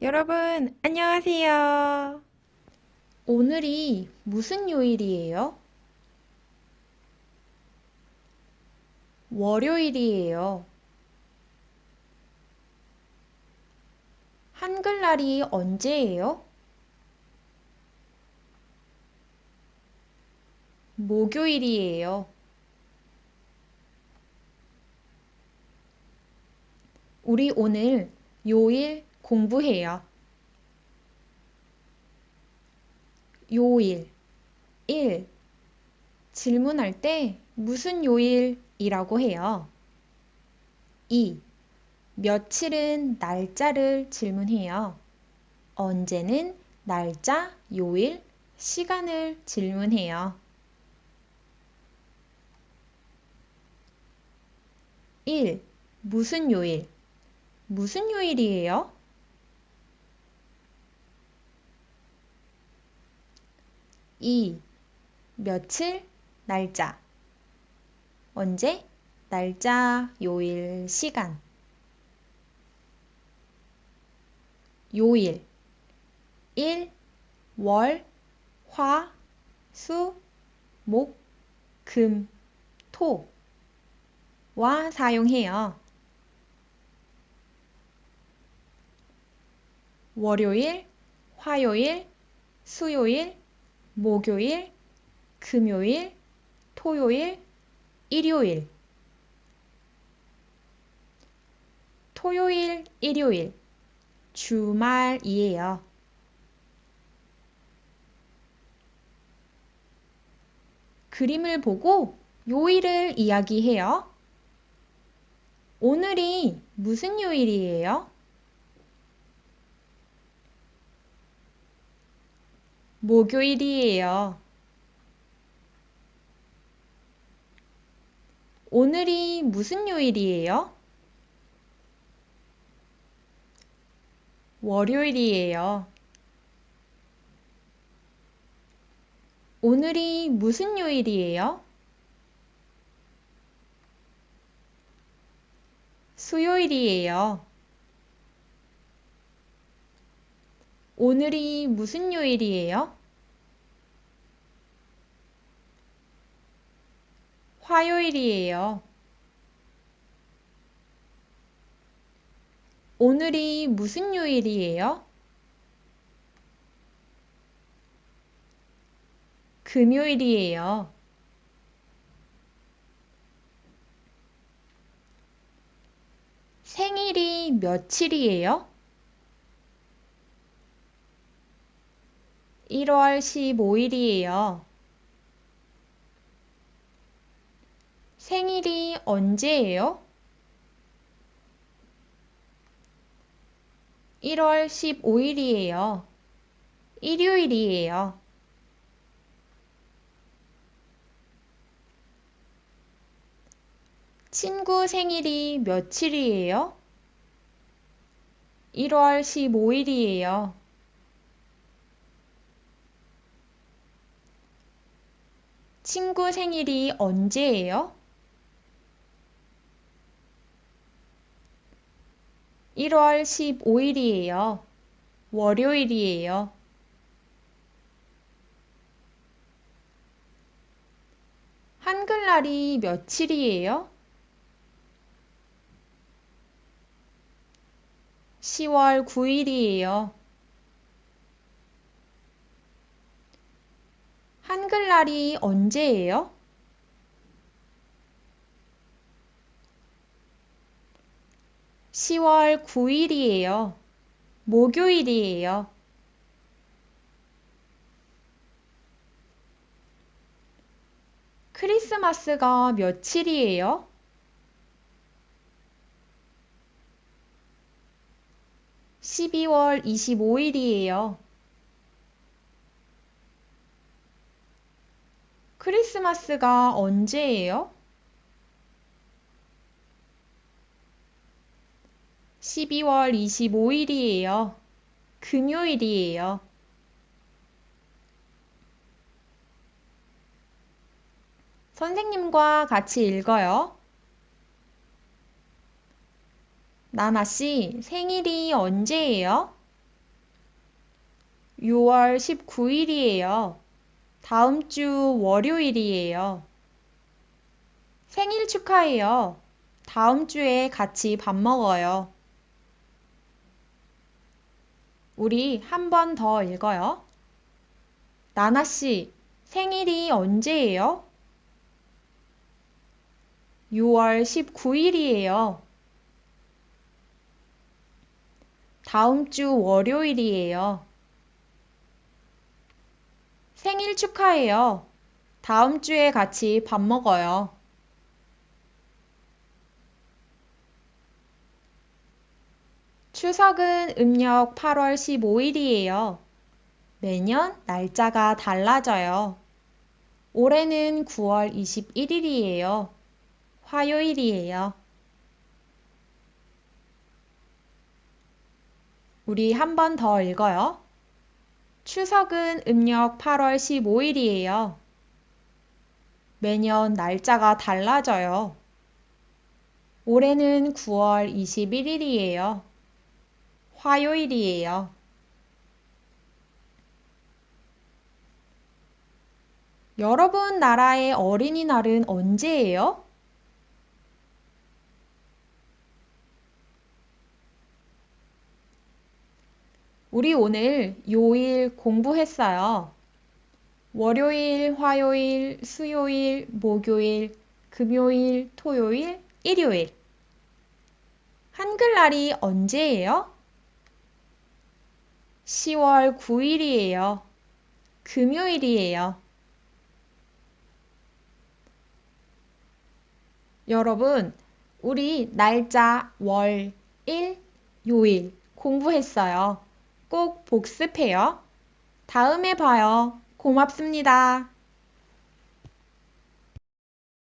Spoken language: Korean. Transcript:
여러분, 안녕하세요. 오늘이 무슨 요일이에요? 월요일이에요. 한글날이 언제예요? 목요일이에요. 우리 오늘 요일 공부해요. 요일 1. 질문할 때 무슨 요일이라고 해요? 2. 며칠은 날짜를 질문해요. 언제는 날짜, 요일, 시간을 질문해요. 1. 무슨 요일? 무슨 요일이에요? 2. 며칠, 날짜. 언제? 날짜, 요일, 시간. 요일. 1. 월, 화, 수, 목, 금, 토. 와 사용해요. 월요일, 화요일, 수요일, 목요일, 금요일, 토요일, 일요일. 토요일, 일요일. 주말이에요. 그림을 보고 요일을 이야기해요. 오늘이 무슨 요일이에요? 목요일이에요. 오늘이 무슨 요일이에요? 월요일이에요. 오늘이 무슨 요일이에요? 수요일이에요. 오늘이 무슨 요일이에요? 화요일이에요. 오늘이 무슨 요일이에요? 금요일이에요. 생일이 며칠이에요? 1월 15일이에요. 생일이 언제예요? 1월 15일이에요. 일요일이에요. 친구 생일이 며칠이에요? 1월 15일이에요. 친구 생일이 언제예요? 1월 15일이에요. 월요일이에요. 한글날이 며칠이에요? 10월 9일이에요. 한글날이 언제예요? 10월 9일이에요. 목요일이에요. 크리스마스가 며칠이에요? 12월 25일이에요. 크리스마스가 언제예요? 12월 25일이에요. 금요일이에요. 선생님과 같이 읽어요. 나나 씨 생일이 언제예요? 6월 19일이에요. 다음 주 월요일이에요. 생일 축하해요. 다음 주에 같이 밥 먹어요. 우리 한 번 더 읽어요. 나나 씨, 생일이 언제예요? 6월 19일이에요. 다음 주 월요일이에요. 생일 축하해요. 다음 주에 같이 밥 먹어요. 추석은 음력 8월 15일이에요. 매년 날짜가 달라져요. 올해는 9월 21일이에요. 화요일이에요. 우리 한 번 더 읽어요. 추석은 음력 8월 15일이에요. 매년 날짜가 달라져요. 올해는 9월 21일이에요. 화요일이에요. 여러분 나라의 어린이날은 언제예요? 우리 오늘 요일 공부했어요. 월요일, 화요일, 수요일, 목요일, 금요일, 토요일, 일요일. 한글날이 언제예요? 10월 9일이에요. 금요일이에요. 여러분, 우리 날짜, 월, 일, 요일 공부했어요. 꼭 복습해요. 다음에 봐요. 고맙습니다.